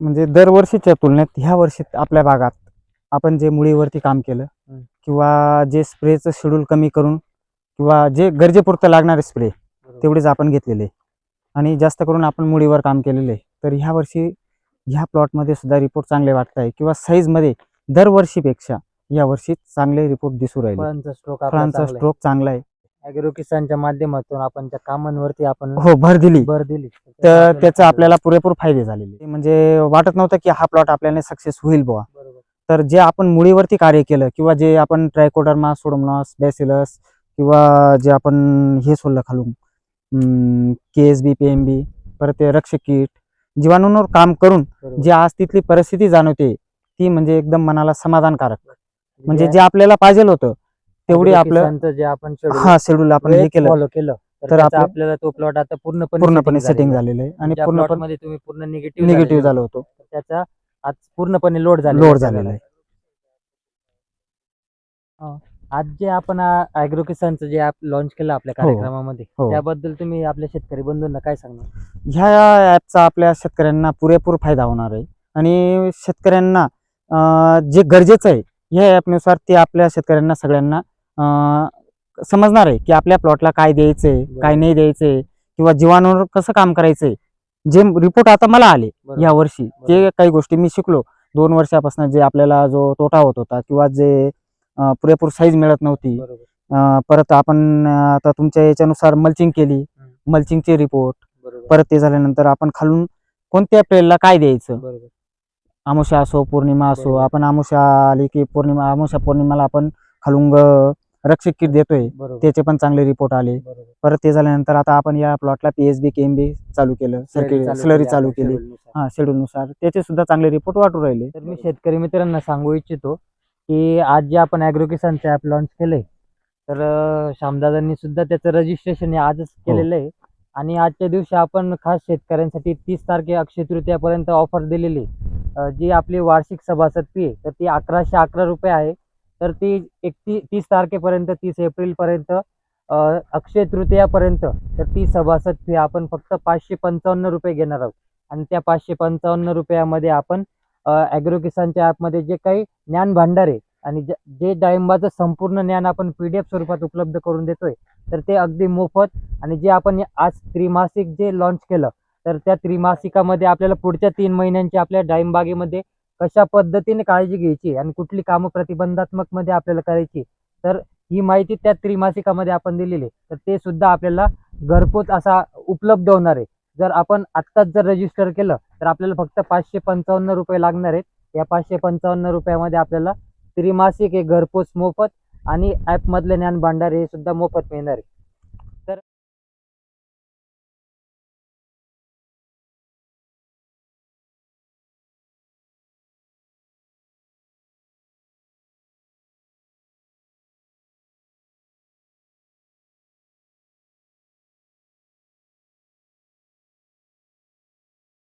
म्हणजे दरवर्षीच्या तुलनेत ह्या वर्षी आपल्या भागात आपण जे मुळीवरती काम केलं. किंवा जे स्प्रेचं शेड्यूल कमी करून किंवा जे गरजेपुरतं लागणारे स्प्रे तेवढेच आपण घेतलेले. आणि जास्त करून आपण मुळीवर काम केलेलं. तर ह्या वर्षी ह्या प्लॉटमध्ये सुद्धा रिपोर्ट चांगले वाटत आहे किंवा साईजमध्ये दरवर्षीपेक्षा या वर्षी चांगले रिपोर्ट दिसू राहिले. फळांचा स्ट्रोक चांगला आहे. अॅग्रो किसानच्या माध्यमातून आपण त्या कामांवरती आपण हो भर दिली. भर दिली. तर त्याचा आपल्याला पुरेपूर फायदे झालेले. म्हणजे वाटत नव्हतं की हा प्लॉट आपल्याला सक्सेस होईल बुवा. बरोबर. तर जे आपण मुळीवरती कार्य केलं किंवा जे आपण ट्रायकोडर्मा सोडोमॉस बॅसिलस किंवा जे आपण हे सोडलं खालून K S B P M B परत ते रक्षक कीट जीवाणूंवर काम करून बरोबर. जे आज तिथली परिस्थिती जाणवते ती म्हणजे एकदम मनाला समाधानकारक. म्हणजे जे जे आपल्याला पाहिजे होतं तेवढी आपलं किसानचं जे आपण हा शेड्यूल आपण हे केलं. फॉलो केलं. तर तर त्याचा आपलं- आपल्याला तो प्लॉट आता पूर्णपणे पूर्णपणे सेटिंग झालेला आहे. आणि पूर्णपणे मध्ये तुम्ही पूर्ण निगेटिव्ह निगेटिव्ह झालो होतो. त्याचा आज पूर्णपणे लोड झाला लोड झालेला आहे. आज जे आपण अॅग्रो किसानचं जे ऍप लॉन्च केलं आपल्या हो. कार्यक्रमामध्ये हो. त्याबद्दल तुम्ही आपल्या शेतकरी बंधूंना काय सांगणार? ह्या ॲपचा आपल्या शेतकऱ्यांना पुरेपूर फायदा होणार आहे. आणि शेतकऱ्यांना अं, जे गरजेचं आहे ह्या ॲपनुसार ते आपल्या शेतकऱ्यांना सगळ्यांना समजणार आहे की आपल्या प्लॉटला काय द्यायचंय काय. नाही द्यायचंय किंवा जीवाणूवर कसं काम करायचंय जे रिपोर्ट आता मला आले. या वर्षी जे काही गोष्टी मी शिकलो दोन वर्षापासून जे आपल्याला जो तोटा होत होता किंवा जे पुरेपूर साईज मिळत नव्हती परत आपण आता तुमच्या याच्यानुसार मल्चिंग केली मल्चिंगचे रिपोर्ट परत ते झाल्यानंतर आपण खालून कोणत्या पेरला काय द्यायचं अमावस्या असो पौर्णिमा असो. आपण अमावस्या आली की पौर्णिमा अमावस्या पौर्णिमाला आपण खालून ग- रक्षक किट देतोय बरोबर. त्याचे पण चांगले रिपोर्ट आले. बरोबर. परत ते झाल्यानंतर आता आपण या प्लॉटला पीएसबी केएमबी चालू केलं Slurry स्लरी केली चालू आपण केली. schedule. हा शेड्यूल नुसार त्याचे सुद्धा चांगले रिपोर्ट वाटू राहिले. तर मी शेतकरी मित्रांना सांगू इच्छितो की आज जे आपण अॅग्रो किसानचं ॲप लॉन्च केलंय तर अं, श्यामदादांनी सुद्धा त्याचं रजिस्ट्रेशन हे आजच केलेलं आहे. आणि आजच्या दिवशी आपण खास शेतकऱ्यांसाठी तीस तारखे अक्षय तृतीयापर्यंत ऑफर दिलेली आहे. अं, जी आपली वार्षिक सभासद फी आहे तर ती अकराशे अकरा रुपये आहे. तर ती एकती तीस तारखेपर्यंत तीस एप्रिलपर्यंत अक्षय तृतीयापर्यंत तर ती सभासद फी आपण फक्त पाचशे पंचावन्न रुपये घेणार आहोत. आणि त्या पाचशे पंचावन्न रुपयामध्ये आपण ॲग्रो किसानच्या ॲपमध्ये जे काही ज्ञान भांडार आहे आणि जे- जे डाळिंबाचं संपूर्ण ज्ञान आपण पी डी एफ स्वरूपात उपलब्ध करून देतोय तर ते अगदी मोफत आणि जे आपण आज त्रिमासिक जे लॉन्च केलं तर त्या त्रिमासिकामध्ये आपल्याला पुढच्या तीन महिन्यांची आपल्या डाळिंबागेमध्ये कशा पद्धतीने काळजी घ्यायची आणि कुठली कामं प्रतिबंधात्मकमध्ये आपल्याला करायची तर ही माहिती त्या त्रिमासिकामध्ये आपण दिलेली. आहे. तर ते सुद्धा आपल्याला घरपोच असा उपलब्ध होणार आहे. जर आपण आत्ताच जर रजिस्टर केलं तर आपल्याला फक्त पाचशे पंचावन्न रुपये लागणार आहेत. या पाचशे पंचावन्न रुपयामध्ये आपल्याला त्रिमासिक हे घरपोच मोफत आणि ॲपमधले ज्ञान भांडार हे सुद्धा मोफत मिळणार आहे.